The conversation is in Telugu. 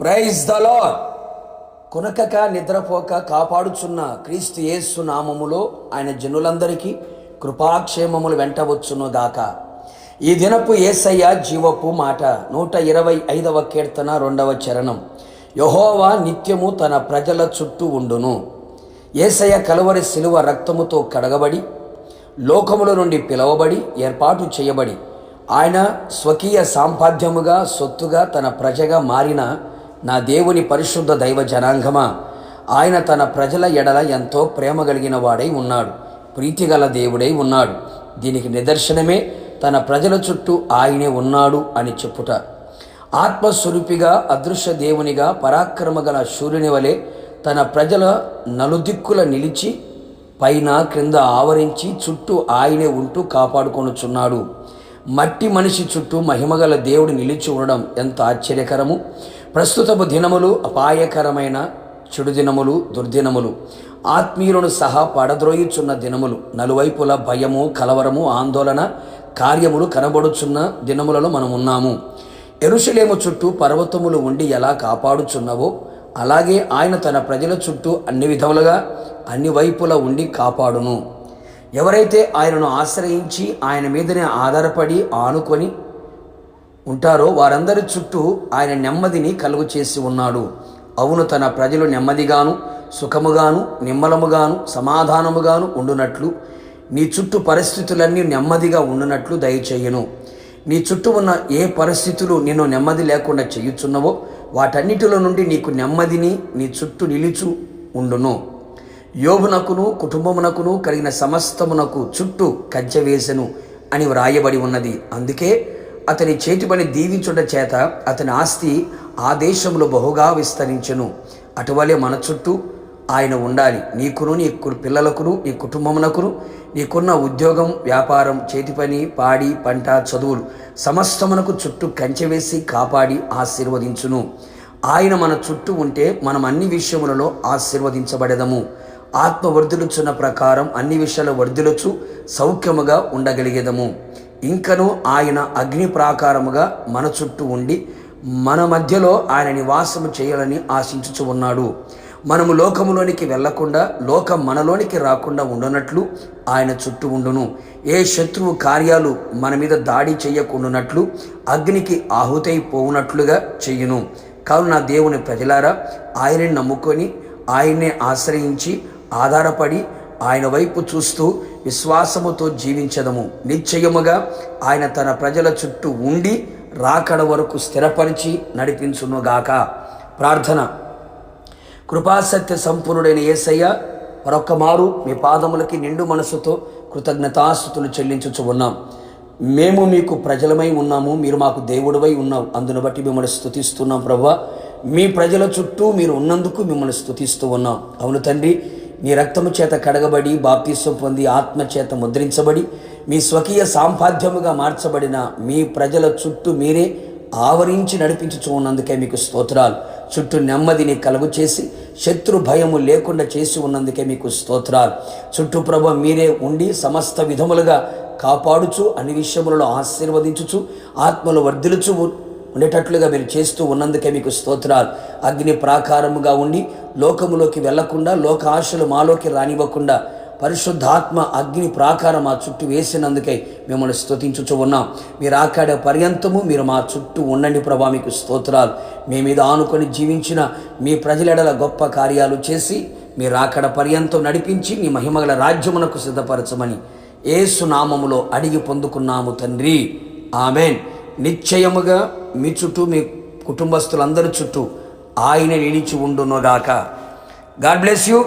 ప్రైజ్ ద కొనకక నిద్రపోక కాపాడుచున్న క్రీస్తు యేసు నామములో ఆయన జనులందరికీ కృపాక్షేమములు వెంటవచ్చును గాక ఈ దినపు ఏసయ్య జీవపు మాట నూట ఇరవై ఐదవ కీర్తన రెండవ చరణం. యహోవా నిత్యము తన ప్రజల చుట్టూ ఉండును. ఏసయ్య కలువరి శిలువ రక్తముతో కడగబడి లోకముల నుండి పిలవబడి ఏర్పాటు చేయబడి ఆయన స్వకీయ సాంపాద్యముగా సొత్తుగా తన ప్రజగా మారిన నా దేవుని పరిశుద్ధ దైవ జనాంగమా? ఆయన తన ప్రజల ఎడల ఎంతో ప్రేమ కలిగిన వాడై ఉన్నాడు. ప్రీతిగల దేవుడై ఉన్నాడు. దీనికి నిదర్శనమే తన ప్రజల చుట్టూ ఆయనే ఉన్నాడు అని చెప్పుట. ఆత్మస్వరూపిగా అదృశ్య దేవునిగా పరాక్రమ గల సూర్యుని వలె తన ప్రజల నలుదిక్కుల నిలిచి పైన క్రింద ఆవరించి చుట్టూ ఆయనే ఉంటూ కాపాడుకొనుచున్నాడు. మట్టి మనిషి చుట్టూ మహిమగల దేవుడు నిలిచి ఉండడం ఎంత ఆశ్చర్యకరము! ప్రస్తుతపు దినములు అపాయకరమైన చెడు దినములు దుర్దినములు. ఆత్మీయులను సహా పడద్రోయుచున్న దినములు నలువైపుల భయము కలవరము ఆందోళన కార్యములు కనబడుచున్న దినములలో మనం ఉన్నాము ఎరుషలేము చుట్టూ పర్వతములు ఉండి ఎలా కాపాడుచున్నవో అలాగే ఆయన తన ప్రజల చుట్టూ అన్ని విధములుగా అన్ని వైపులా ఉండి కాపాడును. ఎవరైతే ఆయనను ఆశ్రయించి ఆయన మీదనే ఆధారపడి ఆనుకొని ఉంటారో వారందరి చుట్టూ ఆయన నెమ్మదిని కలుగు చేసి ఉన్నాడు. అవును తన ప్రజలు నెమ్మదిగాను సుఖముగాను నిమ్మలముగాను సమాధానముగాను ఉండునట్లు. నీ చుట్టూ పరిస్థితులన్నీ నెమ్మదిగా ఉండునట్లు దయచేయను. నీ చుట్టూ ఉన్న ఏ పరిస్థితులు నిన్ను నెమ్మది లేకుండా చేయుచున్నవో వాటన్నిటిలో నుండి నీకు నెమ్మదిని నీ చుట్టూ నిలుచు ఉండును. యోగునకును కుటుంబమునకును కలిగిన సమస్తమునకు చుట్టూ కజ్జ వేసెను అని వ్రాయబడి ఉన్నది. అందుకే అతని చేతి పని దీవించుట చేత అతని ఆస్తి ఆ దేశంలో బహుగా విస్తరించును. అటువలే మన చుట్టూ ఆయన ఉండాలి. నీకును నీ కు- పిల్లలకును నీ కుటుంబమునకును నీకున్న ఉద్యోగం వ్యాపారం చేతి పని పాడి పంట చదువులు సమస్తమునకు చుట్టూ కంచె వేసి కాపాడి ఆశీర్వదించును. ఆయన మన చుట్టూ ఉంటే మనం అన్ని విషయములలో ఆశీర్వదించబడదము. ఆత్మ వర్ధులుచున్న ప్రకారం అన్ని విషయాలు వర్ధులుచు సౌఖ్యముగా ఉండగలిగేదము. ఇంకను ఆయన అగ్ని ప్రాకారముగా మన చుట్టూ ఉండి మన మధ్యలో ఆయన నివాసము చేయాలని ఆశించుచు ఉన్నాడు. మనము లోకములోనికి వెళ్ళకుండా లోకం మనలోనికి రాకుండా ఉండనట్లు ఆయన చుట్టూ ఉండును. ఏ శత్రువు కార్యాలు మన మీద దాడి చేయకుండానట్లు అగ్నికి ఆహుతైపోవునట్లుగా చెయ్యును కావున నా దేవుని ప్రజలారా ఆయనని నమ్ముకొని ఆయన్నే ఆశ్రయించి ఆధారపడి ఆయన వైపు చూస్తూ విశ్వాసముతో జీవించదము. నిశ్చయముగా ఆయన తన ప్రజల చుట్టూ ఉండి రాకడ వరకు స్థిరపరిచి నడిపించునుగాక. ప్రార్థన. కృపాసత్య సంపూర్ణుడైన యేసయ్య మరొక్క మారు మీ పాదములకి నిండు మనసుతో కృతజ్ఞతాస్థుతులు చెల్లించుచు ఉన్నాం. మేము మీకు ప్రజలమై ఉన్నాము మీరు మాకు దేవుడివై ఉన్నాం అందును బట్టి మిమ్మల్ని స్థుతిస్తున్నాం ప్రభా. మీ ప్రజల చుట్టూ మీరు ఉన్నందుకు మిమ్మల్ని స్థుతిస్తూ ఉన్నాం. అవును తండ్రి మీ రక్తము చేత కడగబడి బాప్తీసం పొంది ఆత్మ చేత ముద్రించబడి మీ స్వకీయ సాంపాద్యముగా మార్చబడిన మీ ప్రజల చుట్టూ మీరే ఆవరించి నడిపించుచున్నందుకే మీకు స్తోత్రాలు. చుట్టూ నెమ్మదిని కలుగు చేసి శత్రు భయము లేకుండా చేసి ఉన్నందుకే మీకు స్తోత్రాలు. చుట్టూ ప్రభ మీరే ఉండి సమస్త విధములుగా కాపాడుచు అన్ని విషయములలో ఆశీర్వదించుచు ఆత్మలు వర్ధిలుచు ఉండేటట్లుగా మీరు చేస్తూ ఉన్నందుకే మీకు స్తోత్రాలు. అగ్ని ప్రాకారముగా ఉండి లోకములోకి వెళ్ళకుండా లోక ఆశలు మాలోకి రానివ్వకుండా పరిశుద్ధాత్మ అగ్ని ప్రాకారం మా చుట్టూ వేసినందుకై మిమ్మల్ని స్తుతించుచు ఉన్నాం. మీరు ఆకాడే పర్యంతము మీరు మా చుట్టూ ఉండండి ప్రభా మీకు స్తోత్రాలు. మీ మీద ఆనుకొని జీవించిన మీ ప్రజలెడల గొప్ప కార్యాలు చేసి మీరు ఆకడ పర్యంతం నడిపించి మీ మహిమగల రాజ్యమునకు సిద్ధపరచమని ఏసు నామములో అడిగి పొందుకున్నాము తండ్రి. ఆమెన్. నిశ్చయముగా మీ చుట్టూ మీ కుటుంబస్తులందరి చుట్టూ ఆయన నిలిచి ఉండునుగాక. God bless you